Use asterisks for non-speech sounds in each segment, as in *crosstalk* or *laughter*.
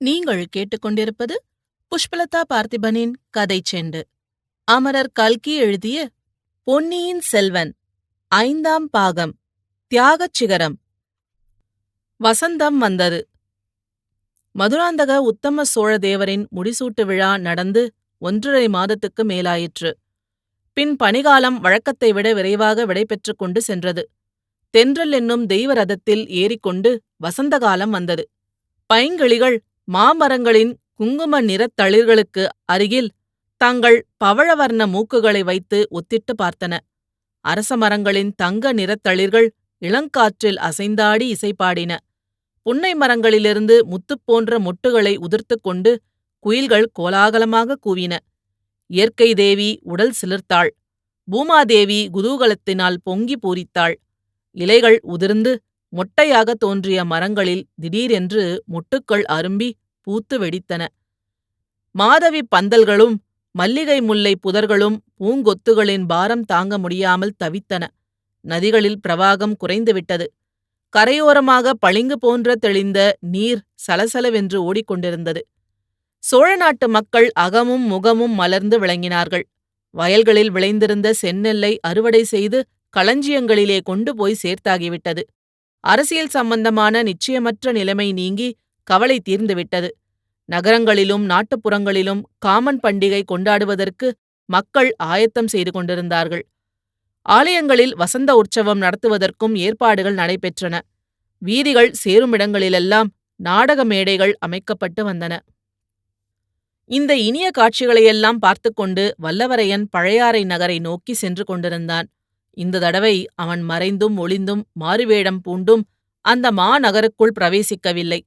நீங்கள் கேட்டுக்கொண்டிருப்பது புஷ்பலதா பார்த்திபனின் கதை செண்டு. அமரர் கல்கி எழுதிய பொன்னியின் செல்வன் ஐந்தாம் பாகம் தியாகச் சிகரம். வசந்தம் வந்தது. மதுராந்தக உத்தம சோழ தேவரின் முடிசூட்டு விழா நடந்து ஒன்றரை மாதத்துக்கு மேலாயிற்று. பின் பனிகாலம் வழக்கத்தை விட விரைவாக விடைபெற்றுக் கொண்டு சென்றது. தென்றல் என்னும் தெய்வ ரதத்தில் ஏறிக்கொண்டு வசந்தகாலம் வந்தது. பைங்கிளிகள் மாமரங்களின் குங்கும நிறத் தளிர்களுக்கு அருகில் தங்கள் பவழவர்ண மூக்குகளை வைத்து ஒத்திட்டு பார்த்தன. அரச மரங்களின் தங்க நிறத்தளிர்கள் இளங்காற்றில் அசைந்தாடி இசைப்பாடின. புன்னை மரங்களிலிருந்து முத்துப் போன்ற மொட்டுகளை உதிர்த்துக் கொண்டு குயில்கள் கோலாகலமாக கூவின. இயற்கை தேவி உடல் சிலிர்த்தாள். பூமாதேவி குதூகலத்தினால் பொங்கி பூரித்தாள். இலைகள் உதிர்ந்து மொட்டையாக தோன்றிய மரங்களில் திடீரென்று மொட்டுக்கள் அரும்பி பூத்து வெடித்தன. மாதவி பந்தல்களும் மல்லிகை முல்லை புதர்களும் பூங்கொத்துகளின் பாரம் தாங்க முடியாமல் தவித்தன. நதிகளில் பிரவாகம் குறைந்துவிட்டது கரையோரமாக பளிங்கு போன்ற தெளிந்த நீர் சலசலவென்று ஓடிக்கொண்டிருந்தது. சோழ நாட்டு மக்கள் அகமும் முகமும் மலர்ந்து விளங்கினார்கள். வயல்களில் விளைந்திருந்த செந்நெல்லை அறுவடை செய்து களஞ்சியங்களிலே கொண்டு போய் சேர்த்தாகிவிட்டது. அரசியல் சம்பந்தமான நிச்சயமற்ற நிலைமை நீங்கி கவலை தீர்ந்துவிட்டது. நகரங்களிலும் நாட்டுப்புறங்களிலும் காமன் பண்டிகை கொண்டாடுவதற்கு மக்கள் ஆயத்தம் செய்து கொண்டிருந்தார்கள். ஆலயங்களில் வசந்த உற்சவம் நடத்துவதற்கும் ஏற்பாடுகள் நடைபெற்றன. வீதிகள் சேருமிடங்களிலெல்லாம் நாடக மேடைகள் அமைக்கப்பட்டு வந்தன. இந்த இனிய காட்சிகளையெல்லாம் பார்த்து கொண்டு வல்லவரையன் பழையாறை நகரை நோக்கி சென்று கொண்டிருந்தான். இந்த தடவை அவன் மறைந்தும் ஒளிந்தும் மாறுவேடம் பூண்டும் அந்த மாநகருக்குள் பிரவேசிக்கவில்லை.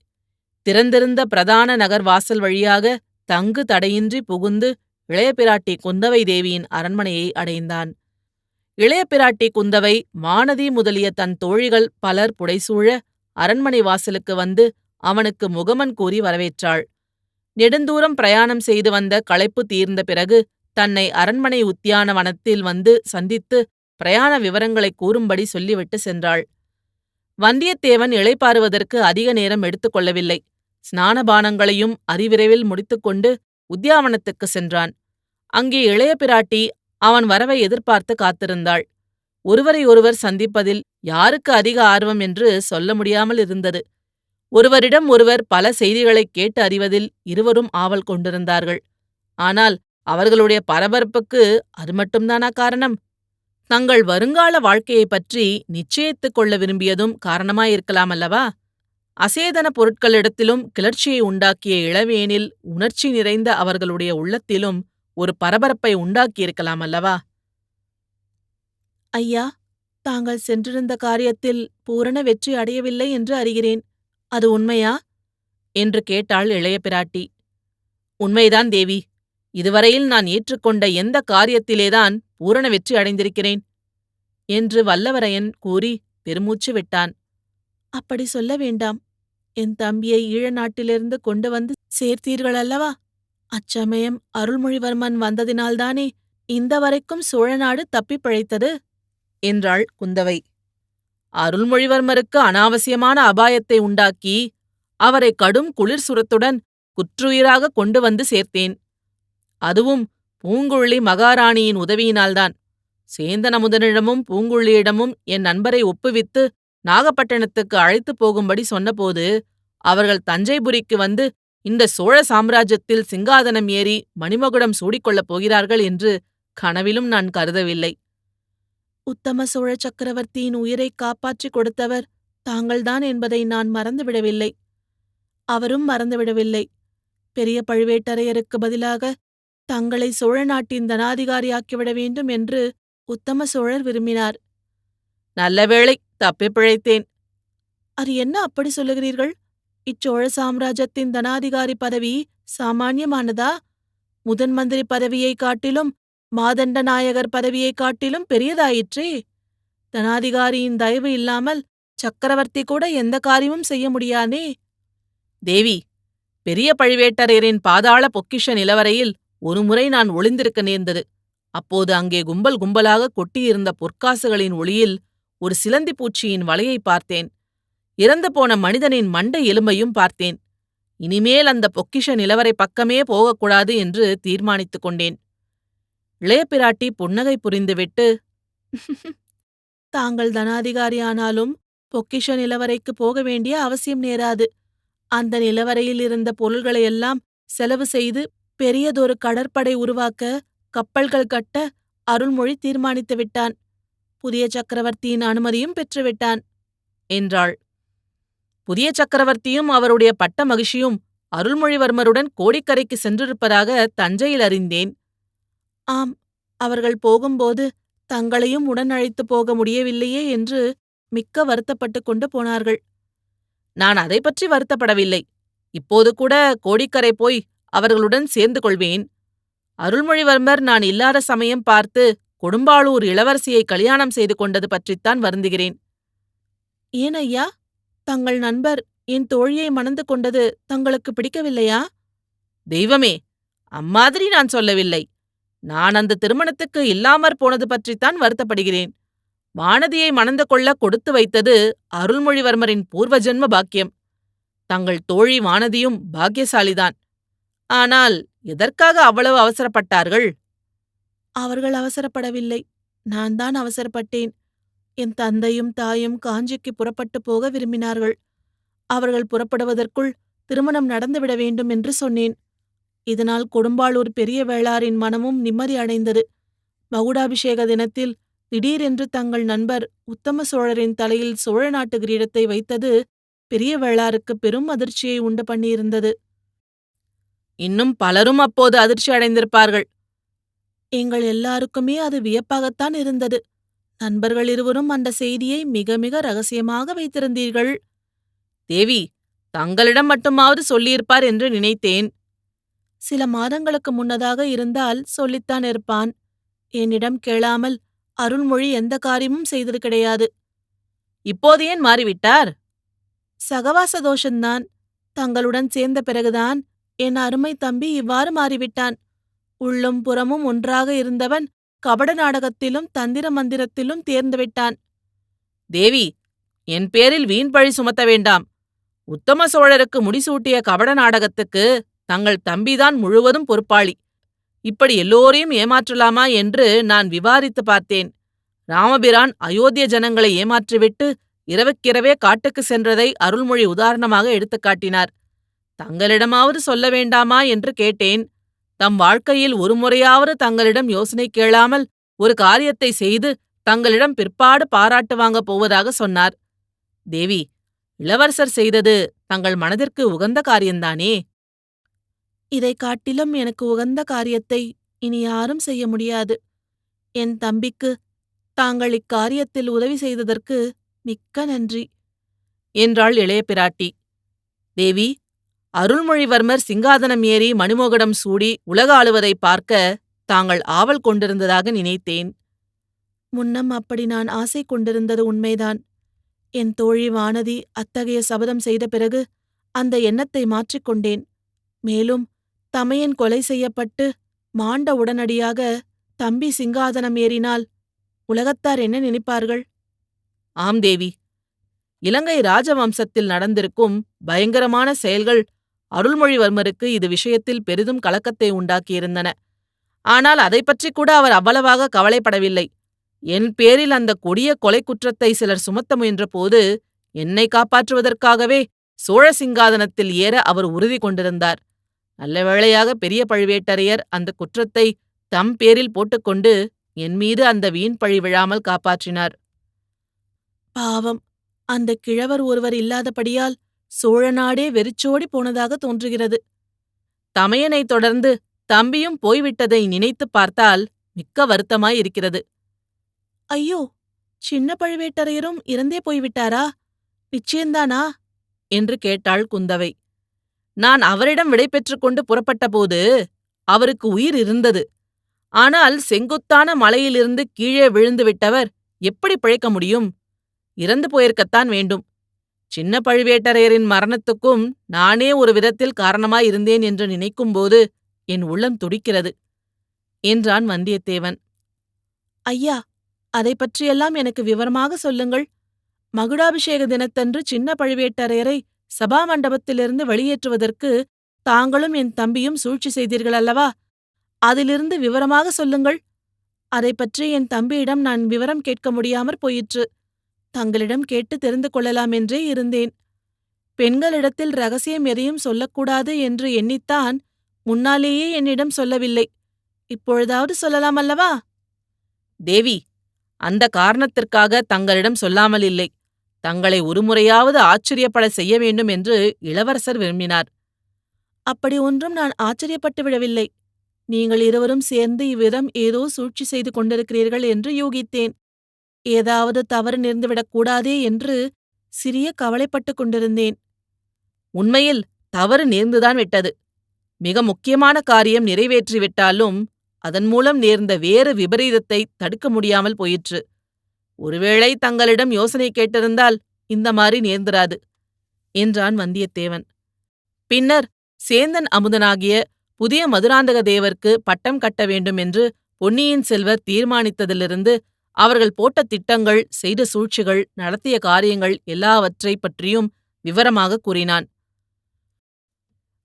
திறந்திருந்த பிரதான நகர் வாசல் வழியாக தங்கு தடையின்றி புகுந்து இளைய பிராட்டி குந்தவை தேவியின் அரண்மனையை அடைந்தான். இளைய பிராட்டி குந்தவை வானதி முதலிய தன் தோழிகள் பலர் புடைசூழ அரண்மனை வாசலுக்கு வந்து அவனுக்கு முகமன் கூறி வரவேற்றாள். நெடுந்தூரம் பிரயாணம் செய்து வந்த களைப்பு தீர்ந்த பிறகு தன்னை அரண்மனை உத்தியான வனத்தில் வந்து சந்தித்து பிரயாண விவரங்களை கூறும்படி சொல்லிவிட்டு சென்றாள். வந்தியத்தேவன் இளைப்பாறுவதற்கு அதிக நேரம் எடுத்துக்கொள்ளவில்லை ஸ்நானபானங்களையும் அதிவிரைவில் முடித்துக்கொண்டு உத்தியாவனத்துக்கு சென்றான். அங்கே இளைய பிராட்டி அவன் வரவை எதிர்பார்த்து காத்திருந்தாள். ஒருவரை ஒருவர் சந்திப்பதில் யாருக்கு அதிக ஆர்வம் என்று சொல்ல முடியாமல் இருந்தது. ஒருவரிடம் ஒருவர் பல செய்திகளைக் கேட்டு அறிவதில் இருவரும் ஆவல் கொண்டிருந்தார்கள். ஆனால் அவர்களுடைய பரபரப்புக்கு அது மட்டும்தானா காரணம்? தங்கள் வருங்கால வாழ்க்கையைப் பற்றி நிச்சயித்துக் கொள்ள விரும்பியதும் காரணமாயிருக்கலாம் அல்லவா அசேதன பொருட்களிடத்திலும் கிளர்ச்சியை உண்டாக்கிய இளவேனில் உணர்ச்சி நிறைந்த அவர்களுடைய உள்ளத்திலும் ஒரு பரபரப்பை உண்டாக்கியிருக்கலாம் அல்லவா? ஐயா தாங்கள் சென்றிருந்த காரியத்தில் பூரண வெற்றி அடையவில்லை என்று அறிகிறேன். அது உண்மையா? என்று கேட்டாள் இளைய பிராட்டி. உண்மைதான் தேவி. இதுவரையில் நான் ஏற்றுக்கொண்ட எந்த காரியத்திலேதான் பூரண வெற்றி அடைந்திருக்கிறேன்? என்று வல்லவரையன் கூறி பெருமூச்சு விட்டான். அப்படி சொல்ல வேண்டாம். என் தம்பியை ஈழ நாட்டிலிருந்து கொண்டு வந்து சேர்த்தீர்கள் அல்லவா? அச்சமயம் அருள்மொழிவர்மன் வந்ததினால்தானே இந்த வரைக்கும் சோழநாடு தப்பிப் பிழைத்தது? என்றாள் குந்தவை. அருள்மொழிவர்மருக்கு அனாவசியமான அபாயத்தை உண்டாக்கி அவரை கடும் குளிர் சுரத்துடன் குற்றுயிராக கொண்டு வந்து சேர்த்தேன். அதுவும் பூங்குழலி மகாராணியின் உதவியினால்தான். சேந்தன் அமுதனிடமும் பூங்குழியிடமும் என் நண்பரை ஒப்புவித்து நாகப்பட்டினத்துக்கு அழைத்துப் போகும்படி சொன்னபோது அவர்கள் தஞ்சைபுரிக்கு வந்து இந்த சோழ சாம்ராஜ்யத்தில் சிங்காதனம் ஏறி மணிமகுடம் சூடிக்கொள்ளப் போகிறார்கள் என்று கனவிலும் நான் கருதவில்லை. உத்தம சோழ சக்கரவர்த்தியின் உயிரை காப்பாற்றிக் கொடுத்தவர் தாங்கள்தான் என்பதை நான் மறந்துவிடவில்லை. அவரும் மறந்துவிடவில்லை. பெரிய பழுவேட்டரையருக்கு பதிலாக தங்களை சோழ நாட்டின் தனாதிகாரியாக்கிவிட வேண்டும் என்று உத்தம சோழர் விரும்பினார். நல்ல வேளை தப்பி பிழைத்தேன். அது என்ன அப்படி சொல்லுகிறீர்கள்? இச்சோழ சாம்ராஜ்யத்தின் தனாதிகாரி பதவி சாமானியமானதா? முதன் மந்திரி பதவியைக் காட்டிலும் மாதண்ட நாயகர் பதவியைக் காட்டிலும் பெரியதாயிற்றே? தனாதிகாரியின் தயவு இல்லாமல் சக்கரவர்த்தி கூட எந்த காரியமும் செய்ய முடியானே தேவி பெரிய பழுவேட்டரையரின் பாதாள பொக்கிஷ நிலவரையில் ஒருமுறை நான் ஒளிந்திருக்க நேர்ந்தது. அப்போது அங்கே கும்பல் கும்பலாக கொட்டியிருந்த பொற்காசுகளின் ஒளியில் ஒரு சிலந்தி பூச்சியின் வலையை பார்த்தேன். இறந்து போன மனிதனின் மண்டை எலும்பையும் பார்த்தேன். இனிமேல் அந்த பொக்கிஷ நிலவரை பக்கமே போகக்கூடாது என்று தீர்மானித்துக் கொண்டேன். இளையபிராட்டி புன்னகை புரிந்துவிட்டு *laughs* தாங்கள் தனாதிகாரியானாலும் பொக்கிஷ நிலவரைக்கு போக வேண்டிய அவசியம் நேராது. அந்த நிலவரையில் இருந்த பொருள்களையெல்லாம் செலவு செய்து பெரியதொரு கடற்படை உருவாக்க கப்பல்கள் கட்ட அருள்மொழி தீர்மானித்து விட்டான் புதிய சக்கரவர்த்தியின் அனுமதியும் பெற்றுவிட்டான் என்றாள். புதிய சக்கரவர்த்தியும் அவருடைய பட்ட மகிழ்ச்சியும் அருள்மொழிவர்மருடன் கோடிக்கரைக்கு சென்றிருப்பதாக தஞ்சையில் அறிந்தேன். ஆம் அவர்கள் போகும்போது தங்களையும் உடன் அழைத்து போக முடியவில்லையே என்று மிக்க வருத்தப்பட்டுக் கொண்டு போனார்கள். நான் அதை பற்றி வருத்தப்படவில்லை. இப்போது கூட கோடிக்கரை போய் அவர்களுடன் சேர்ந்து கொள்வேன். அருள்மொழிவர்மர் நான் இல்லாத சமயம் பார்த்து கொடும்பாளூர் இளவரசியை கல்யாணம் செய்து கொண்டது பற்றித்தான் வருந்துகிறேன். ஏன் ஐயா? தங்கள் நண்பர் என் தோழியை மணந்து கொண்டது தங்களுக்கு பிடிக்கவில்லையா? தெய்வமே அம்மாதிரி நான் சொல்லவில்லை. நான் அந்த திருமணத்துக்கு இல்லாமற் போனது பற்றித்தான் வருத்தப்படுகிறேன். வானதியை மணந்து கொள்ள கொடுத்து வைத்தது அருள்மொழிவர்மரின் பூர்வ ஜென்ம பாக்கியம். தங்கள் தோழி வானதியும் பாக்கியசாலிதான். ஆனால் எதற்காக அவ்வளவு அவசரப்பட்டார்கள்? அவர்கள் அவசரப்படவில்லை. நான் தான் அவசரப்பட்டேன். என் தந்தையும் தாயும் காஞ்சிக்கு புறப்பட்டு போக விரும்பினார்கள். அவர்கள் புறப்படுவதற்குள் திருமணம் நடந்துவிட வேண்டும் என்று சொன்னேன். இதனால் கொடும்பாளூர் பெரிய வேளாரின் மனமும் நிம்மதி அடைந்தது. மகுடாபிஷேக தினத்தில் திடீரென்று தங்கள் நண்பர் உத்தம சோழரின் தலையில் சோழ நாட்டு கிரீடத்தை வைத்தது பெரிய வேளாருக்கு பெரும் அதிர்ச்சியை உண்டு பண்ணியிருந்தது. இன்னும் பலரும் அப்போது அதிர்ச்சி அடைந்திருப்பார்கள். எங்கள் எல்லாருக்குமே அது வியப்பாகத்தான் இருந்தது. நண்பர்கள் இருவரும் அந்த செய்தியை மிக மிக ரகசியமாக வைத்திருந்தீர்கள். தேவி தங்களிடம் மட்டுமாவது சொல்லியிருப்பார் என்று நினைத்தேன். சில மாதங்களுக்கு முன்னதாக இருந்தால் சொல்லித்தான் இருப்பான். என்னிடம் கேளாமல் அருள்மொழி எந்த காரியமும் செய்தது கிடையாது. இப்போது ஏன் மாறிவிட்டார்? சகவாச தோஷந்தான். தங்களுடன் சேர்ந்த பிறகுதான் என் அருமை தம்பி இவ்வாறு மாறிவிட்டான். உள்ளும் புறமும் ஒன்றாக இருந்தவன் கபட நாடகத்திலும் தந்திர மந்திரத்திலும் தேர்ந்துவிட்டான் தேவி என் பேரில் வீண் பழி சுமத்த வேண்டாம். உத்தம சோழருக்கு முடிசூட்டிய கபட நாடகத்துக்கு தங்கள் தம்பிதான் முழுவதும் பொறுப்பாளி. இப்படி எல்லோரையும் ஏமாற்றலாமா என்று நான் விவாதித்து பார்த்தேன். ராமபிரான் அயோத்திய ஜனங்களை ஏமாற்றிவிட்டு இரவுக்கிரவே காட்டுக்கு சென்றதை அருள்மொழி உதாரணமாக எடுத்துக் காட்டினார். தங்களிடமாவது சொல்ல வேண்டாமா என்று கேட்டேன். தம் வாழ்க்கையில் ஒருமுறையாவது தங்களிடம் யோசனை கேளாமல் ஒரு காரியத்தை செய்து தங்களிடம் பிற்பாடு பாராட்டு வாங்கப் போவதாக சொன்னார். தேவி இளவரசர் செய்தது தங்கள் மனதிற்கு உகந்த காரியந்தானே இதை காட்டிலும் எனக்கு உகந்த காரியத்தை இனி யாரும் செய்ய முடியாது. என் தம்பிக்கு தாங்கள் இக்காரியத்தில் உதவி செய்ததற்கு மிக்க நன்றி என்றாள் இளைய பிராட்டி. தேவி அருள்மொழிவர்மர் சிங்காதனம் ஏறி மணிமோகடம் சூடி உலக ஆளுவதை பார்க்க தாங்கள் ஆவல் கொண்டிருந்ததாக நினைத்தேன். முன்னம் அப்படி நான் ஆசை கொண்டிருந்தது உண்மைதான். என் தோழி வானதி அத்தகைய சபதம் செய்த பிறகு அந்த எண்ணத்தை மாற்றிக்கொண்டேன் மேலும் தமையன் கொலை செய்யப்பட்டு மாண்ட உடனடியாக தம்பி சிங்காதனம் ஏறினால் உலகத்தார் என்ன நினைப்பார்கள்? ஆம் தேவி. இலங்கை ராஜவம்சத்தில் நடந்திருக்கும் பயங்கரமான செயல்கள் அருள்மொழிவர்மருக்கு இது விஷயத்தில் பெரிதும் கலக்கத்தை உண்டாக்கியிருந்தன. ஆனால் அதை பற்றி கூட அவர் அவ்வளவாக கவலைப்படவில்லை. என் பேரில் அந்த கொடிய கொலை குற்றத்தை சிலர் சுமத்த முயன்றபோது என்னை காப்பாற்றுவதற்காகவே சோழ சிங்காதனத்தில் ஏற அவர் உறுதி கொண்டிருந்தார். நல்ல வேளையாக பெரிய பழுவேட்டரையர் அந்த குற்றத்தை தம் பேரில் போட்டுக்கொண்டு என் மீது அந்த வீண் பழி விழாமல் காப்பாற்றினார். பாவம் அந்த கிழவர் ஒருவர் இல்லாதபடியால் சோழ நாடே வெறிச்சோடி போனதாக தோன்றுகிறது. தமையனைத் தொடர்ந்து தம்பியும் போய்விட்டதை நினைத்துப் பார்த்தால் மிக்க வருத்தமாயிருக்கிறது. ஐயோ சின்ன பழுவேட்டரையரும் இறந்தே போய்விட்டாரா? நிச்சயந்தானா என்று கேட்டாள் குந்தவை. நான் அவரிடம் விடை கொண்டு புறப்பட்டபோது அவருக்கு உயிர் இருந்தது. ஆனால் செங்குத்தான மலையிலிருந்து கீழே விழுந்து விட்டவர் எப்படி பிழைக்க முடியும்? இறந்து போயிருக்கத்தான் வேண்டும். சின்ன பழுவேட்டரையரின் மரணத்துக்கும் நானே ஒரு விதத்தில் காரணமாயிருந்தேன் என்று நினைக்கும்போது என் உள்ளம் துடிக்கிறது என்றான் வந்தியத்தேவன். ஐயா அதை பற்றியெல்லாம் எனக்கு விவரமாக சொல்லுங்கள். மகுடாபிஷேக தினத்தன்று சின்ன பழுவேட்டரையரை சபா மண்டபத்திலிருந்து வெளியேற்றுவதற்கு தாங்களும் என் தம்பியும் சூழ்ச்சி செய்தீர்கள் அல்லவா அதிலிருந்து விவரமாக சொல்லுங்கள். அதை பற்றி என் தம்பியிடம் நான் விவரம் கேட்க முடியாமற் போயிற்று. தங்களிடம் கேட்டு தெரிந்து கொள்ளலாம் என்றே இருந்தேன். பெண்களிடத்தில் ரகசியம் எதையும் சொல்லக்கூடாது என்று எண்ணித்தான் முன்னாலேயே என்னிடம் சொல்லவில்லை. இப்பொழுதாவது சொல்லலாம் அல்லவா? தேவி அந்த காரணத்திற்காக தங்களிடம் சொல்லாமல் இல்லை. தங்களை ஒருமுறையாவது ஆச்சரியப்பட செய்ய வேண்டும் என்று இளவரசர் விரும்பினார். அப்படி ஒன்றும் நான் ஆச்சரியப்பட்டு விடவில்லை. நீங்கள் இருவரும் சேர்ந்து இவ்விதம் ஏதோ சூழ்ச்சி செய்து கொண்டிருக்கிறீர்கள் என்று யூகித்தேன். ஏதாவது தவறு நேர்ந்துவிடக் கூடாதே என்று சிறிய கவலைப்பட்டுக் கொண்டிருந்தேன். உண்மையில் தவறு நேர்ந்துதான் விட்டது. மிக முக்கியமான காரியம் நிறைவேற்றிவிட்டாலும் அதன் மூலம் நேர்ந்த வேறு விபரீதத்தை தடுக்க முடியாமல் போயிற்று. ஒருவேளை தங்களிடம் யோசனை கேட்டிருந்தால் இந்த மாதிரி நேர்ந்திராது என்றான் வந்தியத்தேவன். பின்னர் சேந்தன் அமுதனாகிய புதிய மதுராந்தக தேவர்க்கு பட்டம் கட்ட வேண்டும் என்று பொன்னியின் செல்வர் தீர்மானித்ததிலிருந்து அவர்கள் போட்ட திட்டங்கள் செய்த சூழ்ச்சிகள் நடத்திய காரியங்கள் எல்லாவற்றை பற்றியும் விவரமாக கூறினான்.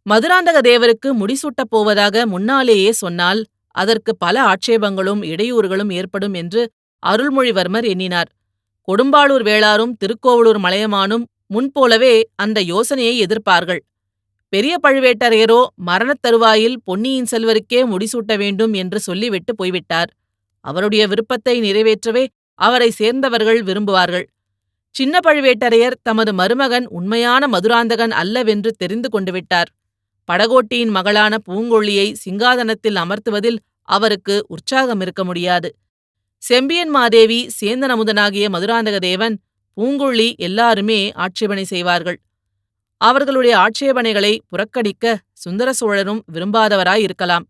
மதுராந்தக தேவருக்கு முடிசூட்டப் போவதாக முன்னாலேயே சொன்னால் அதற்கு பல ஆட்சேபங்களும் இடையூறுகளும் ஏற்படும் என்று அருள்மொழிவர்மர் எண்ணினார். கொடும்பாளூர் வேளாரும் திருக்கோவலூர் மலையமானும் முன்போலவே அந்த யோசனையை எதிர்ப்பார்கள். பெரிய பழுவேட்டரையரோ மரணத் தருவாயில் பொன்னியின் செல்வருக்கே முடிசூட்ட வேண்டும் என்று சொல்லிவிட்டு போய்விட்டார். அவருடைய விருப்பத்தை நிறைவேற்றவே அவரை சேர்ந்தவர்கள் விரும்புவார்கள். சின்ன பழுவேட்டரையர் தமது மருமகன் உண்மையான மதுராந்தகன் அல்லவென்று தெரிந்து கொண்டு விட்டார். படகோட்டியின் மகளான பூங்கொழியை சிங்காதனத்தில் அமர்த்துவதில் அவருக்கு உற்சாகம் இருக்க முடியாது. செம்பியன் மாதேவி சேந்தனமுதனாகிய மதுராந்தக தேவன் பூங்கொழி எல்லாருமே ஆட்சேபனை செய்வார்கள். அவர்களுடைய ஆட்சேபனைகளை புறக்கணிக்க சுந்தர சோழரும் விரும்பாதவராயிருக்கலாம்.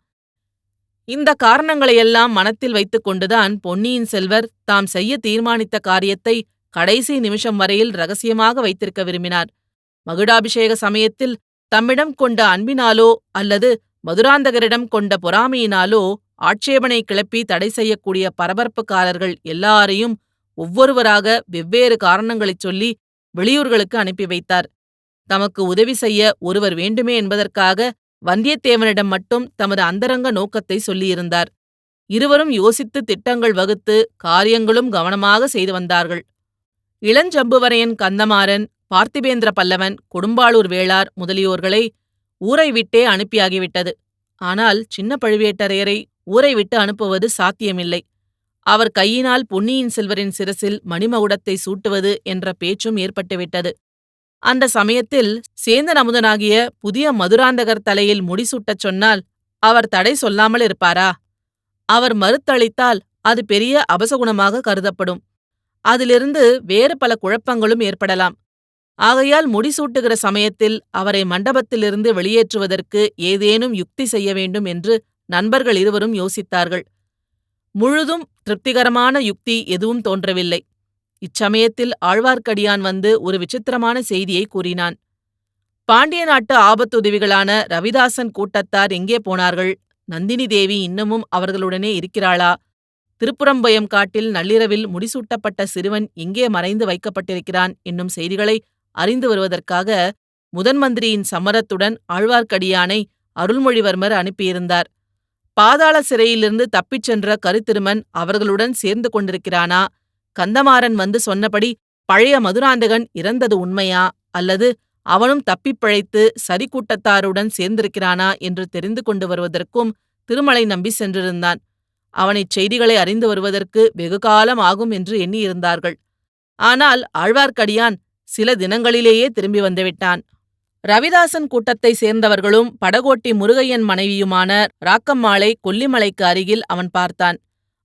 இந்த காரணங்களையெல்லாம் மனத்தில் வைத்துக் கொண்டுதான் பொன்னியின் செல்வர் தாம் செய்ய தீர்மானித்த காரியத்தை கடைசி நிமிஷம் வரையில் ரகசியமாக வைத்திருக்க விரும்பினார். மகுடாபிஷேக சமயத்தில் தம்மிடம் கொண்ட அன்பினாலோ அல்லது மதுராந்தகரிடம் கொண்ட பொறாமையினாலோ ஆட்சேபனை கிளப்பி தடை செய்யக்கூடிய பரபரப்புக்காரர்கள் எல்லாரையும் ஒவ்வொருவராக வெவ்வேறு காரணங்களைச் சொல்லி வெளியூர்களுக்கு அனுப்பி வைத்தார். தமக்கு உதவி செய்ய ஒருவர் வேண்டுமே என்பதற்காக வந்தியத்தேவனிடம் மட்டும் தமது அந்தரங்க நோக்கத்தை சொல்லியிருந்தார். இருவரும் யோசித்து திட்டங்கள் வகுத்து காரியங்களும் கவனமாக செய்து வந்தார்கள். இளஞ்சம்புவரையன் கந்தமாறன் பார்த்திபேந்திர பல்லவன் கொடும்பாளூர் வேளார் முதலியோர்களை ஊரை விட்டே அனுப்பியாகிவிட்டது. ஆனால் சின்ன பழுவேட்டரையரை ஊரை விட்டு அனுப்புவது சாத்தியமில்லை. அவர் கையினால் பொன்னியின் செல்வரின் சிரசில் மணிமகுடத்தை சூட்டுவது என்ற பேச்சும் ஏற்பட்டுவிட்டது. அந்த சமயத்தில் சேந்தன் அமுதனாகிய புதிய மதுராந்தகர் தலையில் முடிசூட்டச் சொன்னால் அவர் தடை சொல்லாமல் இருப்பாரா? அவர் மறுத்தளித்தால் அது பெரிய அபசகுணமாக கருதப்படும். அதிலிருந்து வேறு பல குழப்பங்களும் ஏற்படலாம். ஆகையால் முடிசூட்டுகிற சமயத்தில் அவரை மண்டபத்திலிருந்து வெளியேற்றுவதற்கு ஏதேனும் யுக்தி செய்ய வேண்டும் என்று நண்பர்கள் இருவரும் யோசித்தார்கள். முழுதும் திருப்திகரமான யுக்தி எதுவும் தோன்றவில்லை. இச்சமயத்தில் ஆழ்வார்க்கடியான் வந்து ஒரு விசித்திரமான செய்தியை கூறினான். பாண்டிய நாட்டு ஆபத்துதவிகளான ரவிதாசன் கூட்டத்தார் எங்கே போனார்கள்? நந்தினி தேவி இன்னமும் அவர்களுடனே இருக்கிறாளா? திருப்புறம்பயம் காட்டில் நள்ளிரவில் முடிசூட்டப்பட்ட சிறுவன் எங்கே மறைந்து வைக்கப்பட்டிருக்கிறான் என்னும் செய்திகளை அறிந்து வருவதற்காக முதன்மந்திரியின் சம்மரத்துடன் ஆழ்வார்க்கடியானை அருள்மொழிவர்மர் அனுப்பியிருந்தார். பாதாள சிறையிலிருந்து தப்பிச் சென்ற கருத்திருமன் அவர்களுடன் சேர்ந்து கொண்டிருக்கிறானா? கந்தமாறன் வந்து சொன்னபடி பழைய மதுராந்தகன் இறந்தது உண்மையா? அல்லது அவனும் தப்பிப் பிழைத்து சரிக்கூட்டத்தாருடன் சேர்ந்திருக்கிறானா? என்று தெரிந்து கொண்டு வருவதற்கும் திருமலை நம்பி சென்றிருந்தான். அவனைச் செய்திகளை அறிந்து வருவதற்கு வெகுகாலம் ஆகும் என்று எண்ணியிருந்தார்கள். ஆனால் ஆழ்வார்க்கடியான் சில தினங்களிலேயே திரும்பி வந்துவிட்டான். ரவிதாசன் கூட்டத்தை சேர்ந்தவர்களும் படகோட்டி முருகையன் மனைவியுமான ராக்கம்மாளை கொல்லிமலைக்கு அருகில் அவன் பார்த்தான்.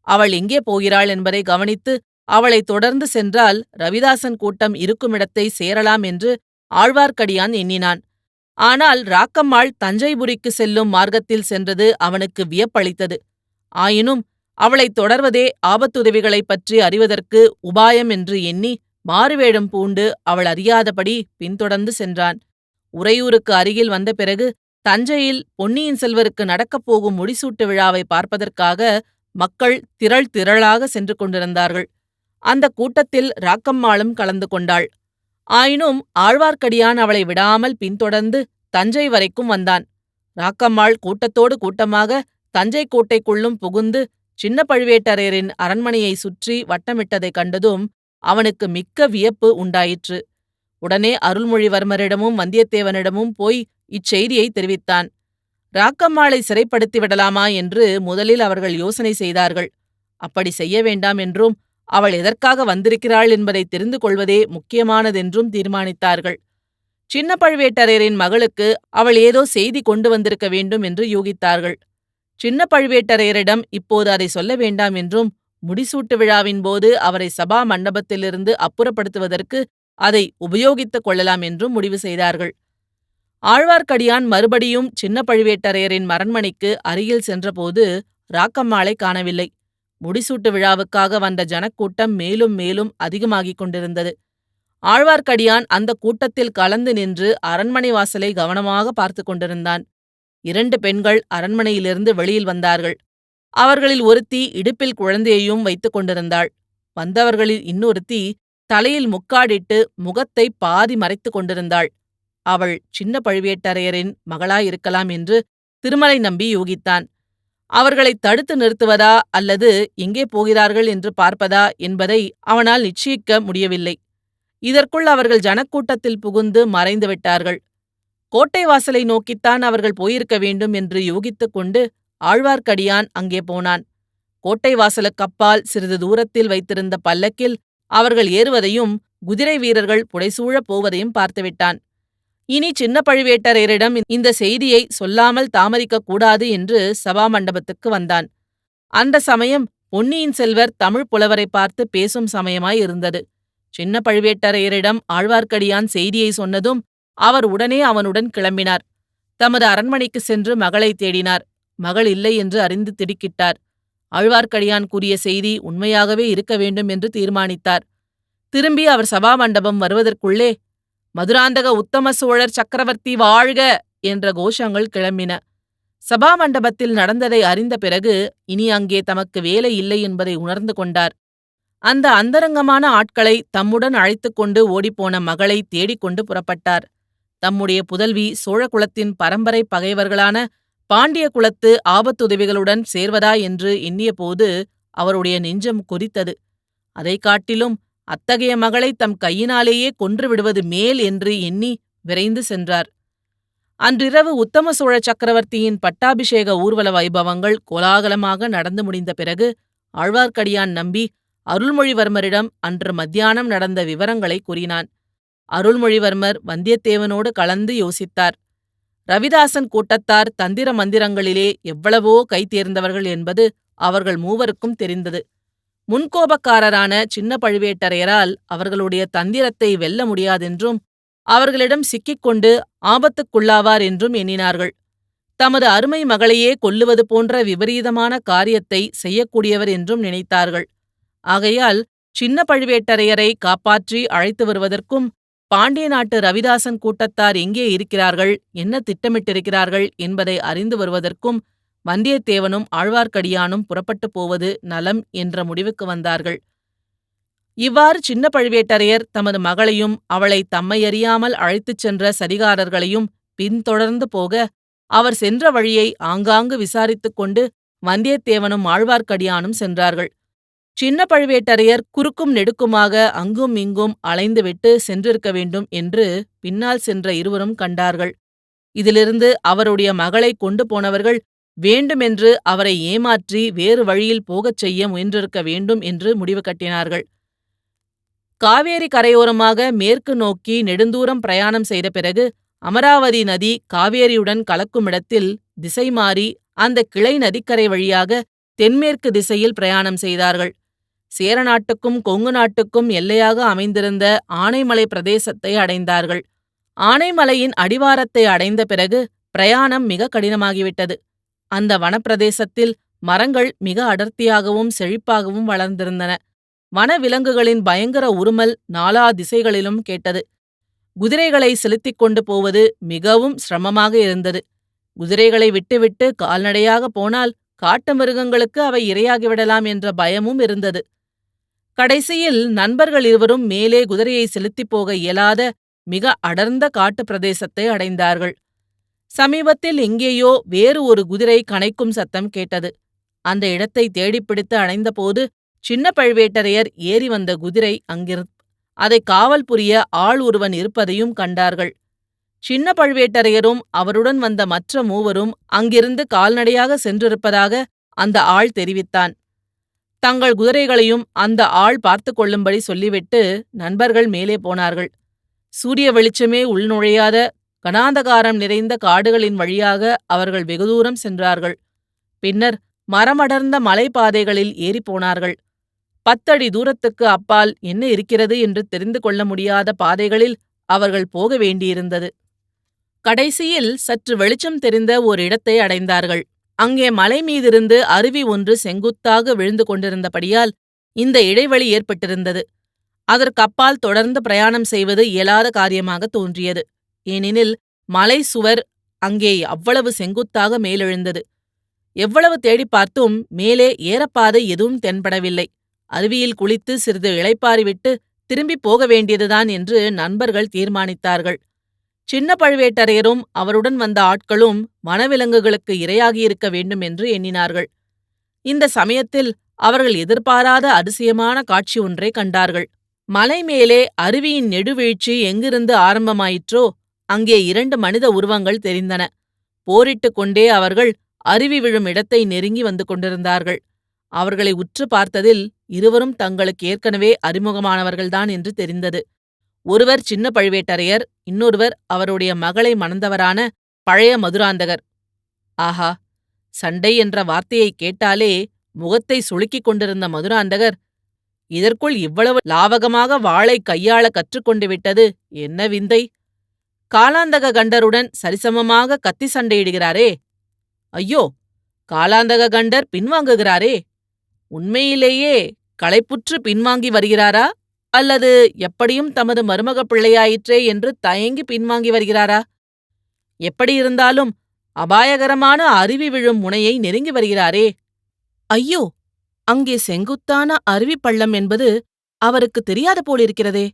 அவள் எங்கே போகிறாள் என்பதை கவனித்து அவளை தொடர்ந்து சென்றால் ரவிதாசன் கூட்டம் இருக்குமிடத்தை சேரலாம் என்று ஆழ்வார்க்கடியான் எண்ணினான். ஆனால் ராக்கம்மாள் தஞ்சைபுரிக்கு செல்லும் மார்க்கத்தில் சென்றது அவனுக்கு வியப்பளித்தது. ஆயினும் அவளைத் தொடர்வதே ஆபத்துதவிகளைப் பற்றி அறிவதற்கு உபாயம் என்று எண்ணி மாறுவேடம் பூண்டு அவள் அறியாதபடி பின்தொடர்ந்து சென்றான். உறையூருக்கு அருகில் வந்த பிறகு தஞ்சையில் பொன்னியின் செல்வருக்கு நடக்கப் போகும் முடிசூட்டு விழாவை பார்ப்பதற்காக மக்கள் திரள் திரளாக சென்று கொண்டிருந்தார்கள். அந்த கூட்டத்தில் ராக்கம்மாளும் கலந்து கொண்டாள். ஆயினும் ஆழ்வார்க்கடியான் அவளை விடாமல் பின்தொடர்ந்து தஞ்சை வரைக்கும் வந்தான். ராக்கம்மாள் கூட்டத்தோடு கூட்டமாக தஞ்சை கோட்டைக்குள்ளும் புகுந்து சின்ன பழுவேட்டரையரின் அரண்மனையை சுற்றி வட்டமிட்டதைக் கண்டதும் அவனுக்கு மிக்க வியப்பு உண்டாயிற்று. உடனே அருள்மொழிவர்மரிடமும் வந்தியத்தேவனிடமும் போய் இச்செய்தியை தெரிவித்தான். ராக்கம்மாளை சிறைப்படுத்தி விடலாமா என்று முதலில் அவர்கள் யோசனை செய்தார்கள். அப்படி செய்ய வேண்டாம் என்றும் அவள் எதற்காக வந்திருக்கிறாள் என்பதை தெரிந்து கொள்வதே முக்கியமானதென்றும் தீர்மானித்தார்கள். சின்ன பழுவேட்டரையரின் மகளுக்கு அவள் ஏதோ செய்தி கொண்டு வந்திருக்க வேண்டும் என்று யூகித்தார்கள். சின்ன பழுவேட்டரையரிடம் இப்போது அதை சொல்ல வேண்டாம் என்றும் முடிசூட்டு விழாவின் போது அவரை சபா மண்டபத்திலிருந்து அப்புறப்படுத்துவதற்கு அதை உபயோகித்துக் கொள்ளலாம் என்றும் முடிவு செய்தார்கள். ஆழ்வார்க்கடியான் மறுபடியும் சின்ன பழுவேட்டரையரின் மரண்மனைக்கு அருகில் சென்றபோது ராக்கம்மாளை காணவில்லை. முடிசூட்டு விழாவுக்காக வந்த ஜனக்கூட்டம் மேலும் மேலும் அதிகமாகிக் கொண்டிருந்தது. ஆழ்வார்க்கடியான் அந்த கூட்டத்தில் கலந்து நின்று அரண்மனை வாசலை கவனமாக பார்த்து கொண்டிருந்தான். இரண்டு பெண்கள் அரண்மனையிலிருந்து வெளியில் வந்தார்கள். அவர்களில் ஒருத்தி இடுப்பில் குழந்தையையும் வைத்துக் கொண்டிருந்தாள். வந்தவர்களில் இன்னொருத்தி தலையில் முக்காடிட்டு முகத்தை பாதி மறைத்துக் கொண்டிருந்தாள். அவள் சின்ன பழுவேட்டரையரின் மகளாயிருக்கலாம் என்று திருமலை நம்பி யூகித்தான். அவர்களை தடுத்து நிறுத்துவதா அல்லது எங்கே போகிறார்கள் என்று பார்ப்பதா என்பதை அவனால் நிச்சயிக்க முடியவில்லை. இதற்குள் அவர்கள் ஜனக்கூட்டத்தில் புகுந்து மறைந்து விட்டார்கள். கோட்டை வாசலை நோக்கித்தான் அவர்கள் போயிருக்க வேண்டும் என்று யூகித்துக் கொண்டு ஆழ்வார்க்கடியான் அங்கே போனான். கோட்டை வாசலுக்கப்பால் சிறிது தூரத்தில் வைத்திருந்த பல்லக்கில் அவர்கள் ஏறுவதையும் குதிரை வீரர்கள் புடைசூழப் போவதையும் பார்த்துவிட்டான். இனி சின்ன பழுவேட்டரையரிடம் இந்த செய்தியை சொல்லாமல் தாமதிக்கக் கூடாது என்று சபா மண்டபத்துக்கு வந்தான். அந்த சமயம் பொன்னியின் செல்வர் தமிழ் புலவரை பார்த்து பேசும் சமயமாய் இருந்தது. சின்ன பழுவேட்டரையரிடம் ஆழ்வார்க்கடியான் செய்தியை சொன்னதும் அவர் உடனே அவனுடன் கிளம்பினார். தமது அரண்மனைக்கு சென்று மகளை தேடினார். மகள் இல்லை என்று அறிந்து திடுக்கிட்டார். ஆழ்வார்க்கடியான் கூறிய செய்தி உண்மையாகவே இருக்க வேண்டும் என்று தீர்மானித்தார். திரும்பி அவர் சபா மண்டபம் வருவதற்குள்ளே மதுராந்தக உத்தம சோழர் சக்கரவர்த்தி வாழ்க என்ற கோஷங்கள் கிளம்பின. சபா மண்டபத்தில் நடந்ததை அறிந்த பிறகு இனி அங்கே தமக்கு வேலை இல்லை என்பதை உணர்ந்து கொண்டார். அந்த அந்தரங்கமான ஆட்களை தம்முடன் அழைத்துக் கொண்டு ஓடிப்போன மகளை தேடிக்கொண்டு புறப்பட்டார். தம்முடைய புதல்வி சோழகுலத்தின் பரம்பரை பகைவர்களான பாண்டிய குலத்து ஆபத்துதவிகளுடன் சேர்வதா என்று எண்ணியபோது அவருடைய நெஞ்சம் கொதித்தது. அதைக் காட்டிலும் அத்தகைய மகளை தம் கையினாலேயே கொன்று விடுவது மேல் என்று எண்ணி விரைந்து சென்றார். அன்றிரவு உத்தம சோழ சக்கரவர்த்தியின் பட்டாபிஷேக ஊர்வல வைபவங்கள் கோலாகலமாக நடந்து முடிந்த பிறகு ஆழ்வார்க்கடியான் நம்பி அருள்மொழிவர்மரிடம் அன்று மத்தியானம் நடந்த விவரங்களை கூறினான். அருள்மொழிவர்மர் வந்தியத்தேவனோடு கலந்து யோசித்தார். ரவிதாசன் கூட்டத்தார் தந்திர மந்திரங்களிலே எவ்வளவோ கைதேர்ந்தவர்கள் என்பது அவர்கள் மூவருக்கும் தெரிந்தது. முன்கோபக்காரரான சின்ன பழுவேட்டரையரால் அவர்களுடைய தந்திரத்தை வெல்ல முடியாதென்றும் அவர்களிடம் சிக்கிக்கொண்டு ஆபத்துக்குள்ளாவார் என்றும் எண்ணினார்கள். தமது அருமை மகளையே கொல்லுவது போன்ற விபரீதமான காரியத்தை செய்யக்கூடியவர் என்றும் நினைத்தார்கள். ஆகையால் சின்ன பழுவேட்டரையரை காப்பாற்றி அழைத்து வருவதற்கும் பாண்டிய நாட்டு ரவிதாசன் கூட்டத்தார் எங்கே இருக்கிறார்கள் என்ன திட்டமிட்டிருக்கிறார்கள் என்பதை அறிந்து வருவதற்கும் வந்தியத்தேவனும் ஆழ்வார்க்கடியானும் புறப்பட்டுப் போவது நலம் என்ற முடிவுக்கு வந்தார்கள். இவ்வாறு சின்ன பழுவேட்டரையர் தமது மகளையும் அவளை தம்மையறியாமல் அழைத்துச் சென்ற சதிகாரர்களையும் பின்தொடர்ந்து போக அவர் சென்ற வழியை ஆங்காங்கு விசாரித்துக் கொண்டு வந்தியத்தேவனும் ஆழ்வார்க்கடியானும் சென்றார்கள். சின்ன பழுவேட்டரையர் குறுக்கும் நெடுக்குமாக அங்கும் இங்கும் அலைந்துவிட்டு சென்றிருக்க வேண்டும் என்று பின்னால் சென்ற இருவரும் கண்டார்கள். இதிலிருந்து அவருடைய மகளை கொண்டு போனவர்கள் வேண்டுமென்று அவரை ஏமாற்றி வேறு வழியில் போகச் செய்ய முயன்றிருக்க வேண்டும் என்று முடிவு கட்டினார்கள். காவேரி கரையோரமாக மேற்கு நோக்கி நெடுந்தூரம் பிரயாணம் செய்த பிறகு அமராவதி நதி காவேரியுடன் கலக்குமிடத்தில் திசை மாறி அந்த கிளை நதிக்கரை வழியாக தென்மேற்கு திசையில் பிரயாணம் செய்தார்கள். சேர நாட்டுக்கும் கொங்கு நாட்டுக்கும் எல்லையாக அமைந்திருந்த ஆனைமலை பிரதேசத்தை அடைந்தார்கள். ஆனைமலையின் அடிவாரத்தை அடைந்த பிறகு பிரயாணம் மிக கடினமாகிவிட்டது. அந்த வனப்பிரதேசத்தில் மரங்கள் மிக அடர்த்தியாகவும் செழிப்பாகவும் வளர்ந்திருந்தன. வனவிலங்குகளின் பயங்கர உருமல் நாலா திசைகளிலும் கேட்டது. குதிரைகளை செலுத்திக் கொண்டு போவது மிகவும் சிரமமாக இருந்தது. குதிரைகளை விட்டுவிட்டு கால்நடையாக போனால் காட்டு மிருகங்களுக்கு அவை இரையாகிவிடலாம் என்ற பயமும் இருந்தது. கடைசியில் நண்பர்கள் இருவரும் மேலே குதிரையை செலுத்திப் போக இயலாத மிக அடர்ந்த காட்டுப் பிரதேசத்தை அடைந்தார்கள். சமீபத்தில் எங்கேயோ வேறு ஒரு குதிரை கனைக்கும் சத்தம் கேட்டது. அந்த இடத்தை தேடிப்பிடித்து அடைந்தபோது சின்ன பழுவேட்டரையர் ஏறி வந்த குதிரை அங்கிரு அதை காவல் புரிய ஆள் ஒருவன் இருப்பதையும் கண்டார்கள். சின்ன பழுவேட்டரையரும் அவருடன் வந்த மற்ற மூவரும் அங்கிருந்து கால்நடையாக சென்றிருப்பதாக அந்த ஆள் தெரிவித்தான். தங்கள் குதிரைகளையும் அந்த ஆள் பார்த்து கொள்ளும்படி சொல்லிவிட்டு நண்பர்கள் மேலே போனார்கள். சூரிய வெளிச்சமே உள்நுழையாத கனாந்தகாரம் நிறைந்த காடுகளின் வழியாக அவர்கள் வெகு தூரம் சென்றார்கள். பின்னர் மரமடர்ந்த மலைப்பாதைகளில் ஏறிப்போனார்கள் பத்தடி தூரத்துக்கு அப்பால் என்ன இருக்கிறது என்று தெரிந்து கொள்ள முடியாத பாதைகளில் அவர்கள் போக வேண்டியிருந்தது. கடைசியில் சற்று வெளிச்சம் தெரிந்த ஓர் இடத்தை அடைந்தார்கள். அங்கே மலை மீதிருந்து அருவி ஒன்று செங்குத்தாக விழுந்து கொண்டிருந்தபடியால் இந்த இடைவெளி ஏற்பட்டிருந்தது. அதற்கப்பால் தொடர்ந்து பிரயாணம் செய்வது இயலாத காரியமாக தோன்றியது. ஏனெனில் மலை சுவர் அங்கே அவ்வளவு செங்குத்தாக மேலெழுந்தது. எவ்வளவு தேடிப் பார்த்தும் மேலே ஏறப்பாதை எதுவும் தென்படவில்லை. அருவியில் குளித்து சிறிது இளைப்பாறிவிட்டு திரும்பிப் போக வேண்டியதுதான் என்று நண்பர்கள் தீர்மானித்தார்கள். சின்ன பழுவேட்டரையரும் அவருடன் வந்த ஆட்களும் வனவிலங்குகளுக்கு இரையாகியிருக்க வேண்டும் என்று எண்ணினார்கள். இந்த சமயத்தில் அவர்கள் எதிர்பாராத அதிசயமான காட்சி ஒன்றை கண்டார்கள். மலை மேலே அருவியின் நெடுவீழ்ச்சி எங்கிருந்து ஆரம்பமாயிற்றோ அங்கே இரண்டு மனித உருவங்கள் தெரிந்தன. போரிட்டுக் கொண்டே அவர்கள் அருவி விழும் இடத்தை நெருங்கி வந்து கொண்டிருந்தார்கள். அவர்களை உற்று பார்த்ததில் இருவரும் தங்களுக்கு ஏற்கனவே அறிமுகமானவர்கள்தான் என்று தெரிந்தது. ஒருவர் சின்ன பழுவேட்டரையர் இன்னொருவர் அவருடைய மகளை மணந்தவரான பழைய மதுராந்தகர். ஆஹா! சண்டை என்ற வார்த்தையை கேட்டாலே முகத்தை சுளுக்கிக் கொண்டிருந்த மதுராந்தகர் இதற்குள் இவ்வளவு லாவகமாக வாளை கையாள கற்றுக்கொண்டு விட்டது என்ன விந்தை? காலாந்தக கண்டருடன் சரிசமமாக கத்தி சண்டையிடுகிறாரே. ஐயோ காலாந்தக கண்டர் பின்வாங்குகிறாரே. உண்மையிலேயே களைப்புற்று பின்வாங்கி வருகிறாரா? அல்லது எப்படியும் தமது மருமக பிள்ளையாயிற்றே என்று தயங்கி பின்வாங்கி வருகிறாரா? எப்படியிருந்தாலும் அபாயகரமான அருவி விழும் முனையை நெருங்கி வருகிறாரே. ஐயோ அங்கே செங்குத்தான அருவி பள்ளம் என்பது அவருக்கு தெரியாது போலிருக்கிறதே.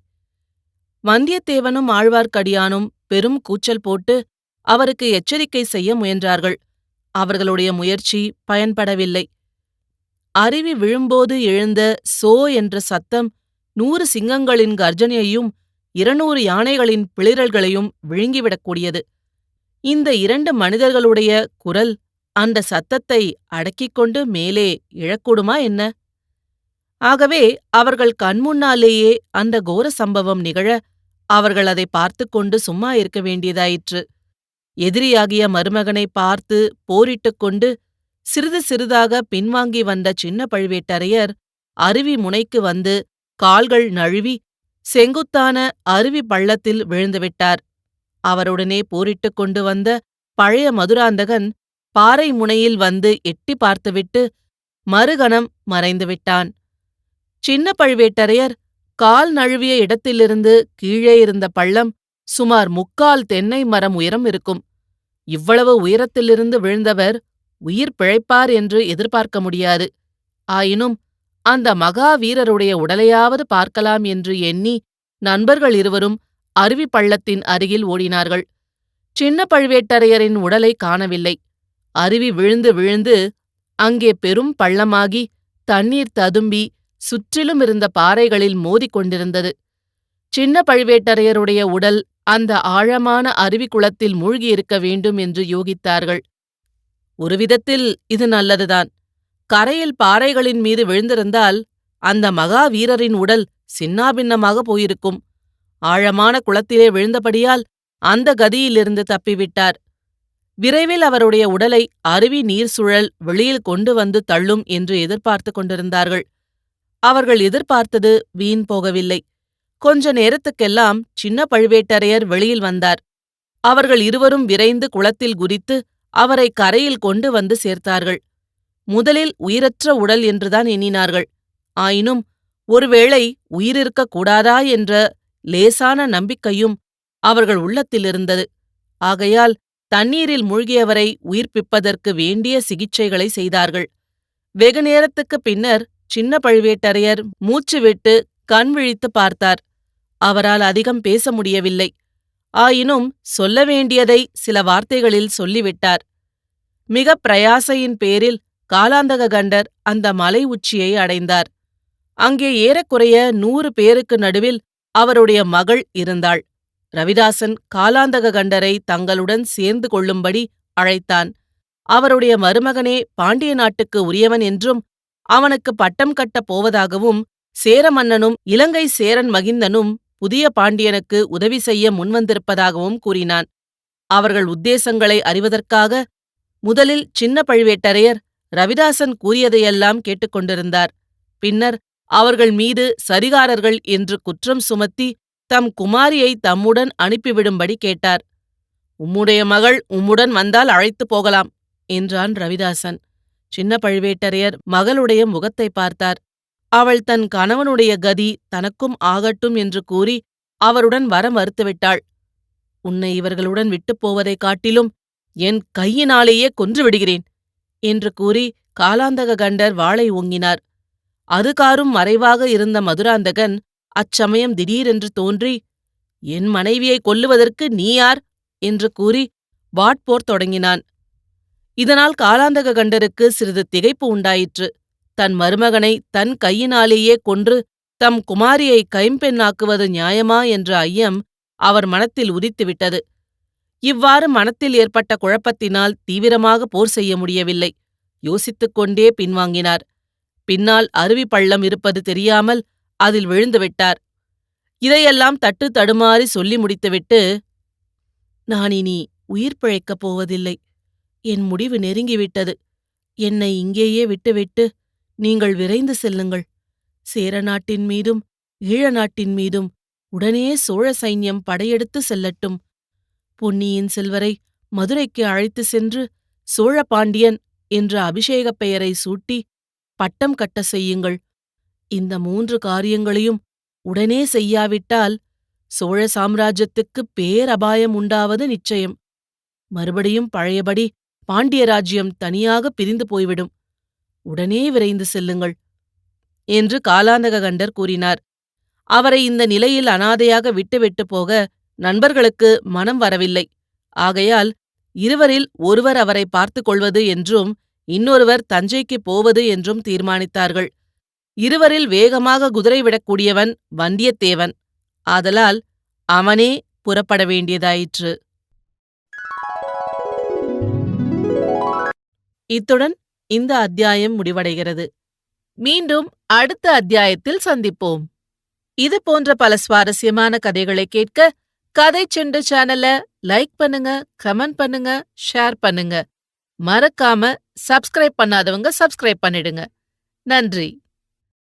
வந்தியத்தேவனும் ஆழ்வார்க்கடியானும் பெரும் கூச்சல் போட்டு அவருக்கு எச்சரிக்கை செய்ய முயன்றார்கள். அவர்களுடைய முயற்சி பயன்படவில்லை. அருவி விழும்போது எழுந்த சோ என்ற சத்தம் நூறு சிங்கங்களின் கர்ஜனையையும் இருநூறு யானைகளின் பிளிரல்களையும் விழுங்கிவிடக்கூடியது. இந்த இரண்டு மனிதர்களுடைய குரல் அந்த சத்தத்தை அடக்கிக் கொண்டு மேலே இழக்கூடுமா என்ன? ஆகவே அவர்கள் கண்முன்னாலேயே அந்த கோர சம்பவம் நிகழ அவர்கள் அதை பார்த்து கொண்டு சும்மா இருக்க வேண்டியதாயிற்று. எதிரியாகிய மருமகனை பார்த்து போரிட்டுக் கொண்டு சிறிது சிறிதாக பின்வாங்கி வந்த சின்ன பழுவேட்டரையர் அருவி முனைக்கு வந்து கால்கள் நழுவி செங்குத்தான அருவி பள்ளத்தில் விழுந்துவிட்டார் அவருடனே போரிட்டுக் கொண்டு வந்த பழைய மதுராந்தகன் பாறை முனையில் வந்து எட்டி பார்த்துவிட்டு மறுகணம் மறைந்துவிட்டான் சின்ன பழுவேட்டரையர் கால் நழுவிய இடத்திலிருந்து கீழே இருந்த பள்ளம் சுமார் முக்கால் தென்னை மரம் உயரம் இருக்கும். இவ்வளவு உயரத்திலிருந்து விழுந்தவர் உயிர் பிழைப்பார் என்று எதிர்பார்க்க முடியாது. ஆயினும் அந்த மகா வீரருடைய உடலையாவது பார்க்கலாம் என்று எண்ணி நண்பர்கள் இருவரும் அருவி பள்ளத்தின் அருகில் ஓடினார்கள். சின்ன பழுவேட்டரையரின் உடலை காணவில்லை. அருவி விழுந்து விழுந்து அங்கே பெரும் பள்ளமாகி தண்ணீர் ததும்பி சுற்றிலும் இருந்த பாறைகளில் மோதிக் கொண்டிருந்தது சின்ன பழுவேட்டரையருடைய உடல் அந்த ஆழமான அருவி குளத்தில் மூழ்கியிருக்க வேண்டும் என்று யோகித்தார்கள். ஒரு விதத்தில் இது நல்லதுதான். கரையில் பாறைகளின் மீது விழுந்திருந்தால் அந்த மகாவீரரின் உடல் சின்னாபின்னமாக போயிருக்கும். ஆழமான குளத்திலே விழுந்தபடியால் அந்த கதியிலிருந்து தப்பிவிட்டார். விரைவில் அவருடைய உடலை அருவி நீர் சுழல் வெளியில் கொண்டு வந்து தள்ளும் என்று எதிர்பார்த்து கொண்டிருந்தார்கள். அவர்கள் எதிர்பார்த்தது வீண் போகவில்லை. கொஞ்ச நேரத்துக்கெல்லாம் சின்ன பழுவேட்டரையர் வெளியில் வந்தார். அவர்கள் இருவரும் விரைந்து குளத்தில் குதித்து அவரை கரையில் கொண்டு வந்து சேர்த்தார்கள். முதலில் உயிரற்ற உடல் என்றுதான் எண்ணினார்கள். ஆயினும் ஒருவேளை உயிரிருக்கக் கூடாதா என்ற லேசான நம்பிக்கையும் அவர்கள் உள்ளத்திலிருந்தது. ஆகையால் தண்ணீரில் மூழ்கியவரை உயிர்ப்பிப்பதற்கு வேண்டிய சிகிச்சைகளை செய்தார்கள். வெகு நேரத்துக்குப் பின்னர் சின்ன பழுவேட்டரையர் மூச்சு விட்டு கண் விழித்து பார்த்தார். அவரால் அதிகம் பேச முடியவில்லை. ஆயினும் சொல்ல வேண்டியதை சில வார்த்தைகளில் சொல்லிவிட்டார். மிக பிரயாசையின் பேரில் காலாந்தக கண்டர் அந்த மலை உச்சியை அடைந்தார். அங்கே ஏறக்குறைய நூறு பேருக்கு நடுவில் அவருடைய மகள் இருந்தாள். ரவிதாசன் காலாந்தக கண்டரை தங்களுடன் சேர்ந்து கொள்ளும்படி அழைத்தான். அவருடைய மருமகனே பாண்டிய நாட்டுக்கு உரியவன் என்றும் அவனுக்கு பட்டம் கட்டப் போவதாகவும் சேர மன்னனும் இலங்கை சேரன் மகிந்தனும் புதிய பாண்டியனுக்கு உதவி செய்ய முன்வந்திருப்பதாகவும் கூறினான். அவர்கள் உத்தேசங்களை அறிவதற்காக முதலில் சின்ன பழுவேட்டரையர் ரவிதாசன் கூறியதையெல்லாம் கேட்டுக்கொண்டிருந்தார் பின்னர் அவர்கள் மீது சரிகாரர்கள் என்று குற்றம் சுமத்தி தம் குமாரியை தம்முடன் அனுப்பிவிடும்படி கேட்டார். உம்முடைய மகள் உம்முடன் வந்தால் அழைத்துப் போகலாம் என்றான் ரவிதாசன். சின்ன பழுவேட்டரையர் மகளுடைய முகத்தை பார்த்தார். அவள் தன் கணவனுடைய கதி தனக்கும் ஆகட்டும் என்று கூறி அவருடன் வர மறுத்துவிட்டாள். உன்னை இவர்களுடன் விட்டுப் போவதைக் காட்டிலும் என் கையினாலேயே கொன்று விடுகிறேன் என்று கூறி காலாந்தக கண்டர் வாளை ஓங்கினார். அதுகாரும் மறைவாக இருந்த மதுராந்தகன் அச்சமயம் திடீரென்று தோன்றி என் மனைவியை கொல்லுவதற்கு நீ யார்? என்று கூறி வாட்போர் தொடங்கினான். இதனால் காலாந்தக கண்டருக்கு சிறிது திகைப்பு உண்டாயிற்று. தன் மருமகனை தன் கையினாலேயே கொன்று தம் குமாரியை கைம்பெண்ணாக்குவது நியாயமா என்ற ஐயம் அவர் மனத்தில் உதித்துவிட்டது. இவ்வாறு மனத்தில் ஏற்பட்ட குழப்பத்தினால் தீவிரமாக போர் செய்ய முடியவில்லை. யோசித்துக் கொண்டே பின்வாங்கினார். பின்னால் அருவி பள்ளம் இருப்பது தெரியாமல் அதில் விழுந்துவிட்டார் இதையெல்லாம் தட்டு தடுமாறி சொல்லி முடித்துவிட்டு நான் இனி உயிர் பிழைக்கப் போவதில்லை. என் முடிவு நெருங்கிவிட்டது. என்னை இங்கேயே விட்டுவிட்டு நீங்கள் விரைந்து செல்லுங்கள். சேர நாட்டின் மீதும் ஈழ நாட்டின் மீதும் உடனே சோழ சைன்யம் படையெடுத்து செல்லட்டும். பொன்னியின் செல்வரை மதுரைக்கு அழைத்து சென்று சோழ பாண்டியன் என்ற அபிஷேகப் பெயரை சூட்டி பட்டம் கட்ட செய்யுங்கள். இந்த மூன்று காரியங்களையும் உடனே செய்யாவிட்டால் சோழ சாம்ராஜ்யத்துக்கு பேரபாயம் உண்டாவது நிச்சயம். மறுபடியும் பழையபடி பாண்டிய ராஜ்யம் தனியாக பிரிந்து போய்விடும். உடனே விரைந்து செல்லுங்கள் என்று காலாந்தக கண்டர் கூறினார். அவரை இந்த நிலையில் அனாதையாக விட்டுவிட்டு போக நண்பர்களுக்கு மனம் வரவில்லை. ஆகையால் இருவரில் ஒருவர் அவரை பார்த்து கொள்வது என்றும் இன்னொருவர் தஞ்சைக்குப் போவது என்றும் தீர்மானித்தார்கள். இருவரில் வேகமாக குதிரை விடக்கூடியவன் வந்தியத்தேவன். ஆதலால் அவனே புறப்பட வேண்டியதாயிற்று. இத்துடன் இந்த அத்தியாயம் முடிவடைகிறது. மீண்டும் அடுத்த அத்தியாயத்தில் சந்திப்போம். இது போன்ற பல சுவாரஸ்யமான கதைகளை கேட்க கதை செண்டு சேனல லைக் பண்ணுங்க கமெண்ட் பண்ணுங்க ஷேர் பண்ணுங்க. மறக்காம சப்ஸ்கிரைப் பண்ணாதவங்க சப்ஸ்கிரைப் பண்ணிடுங்க. நன்றி.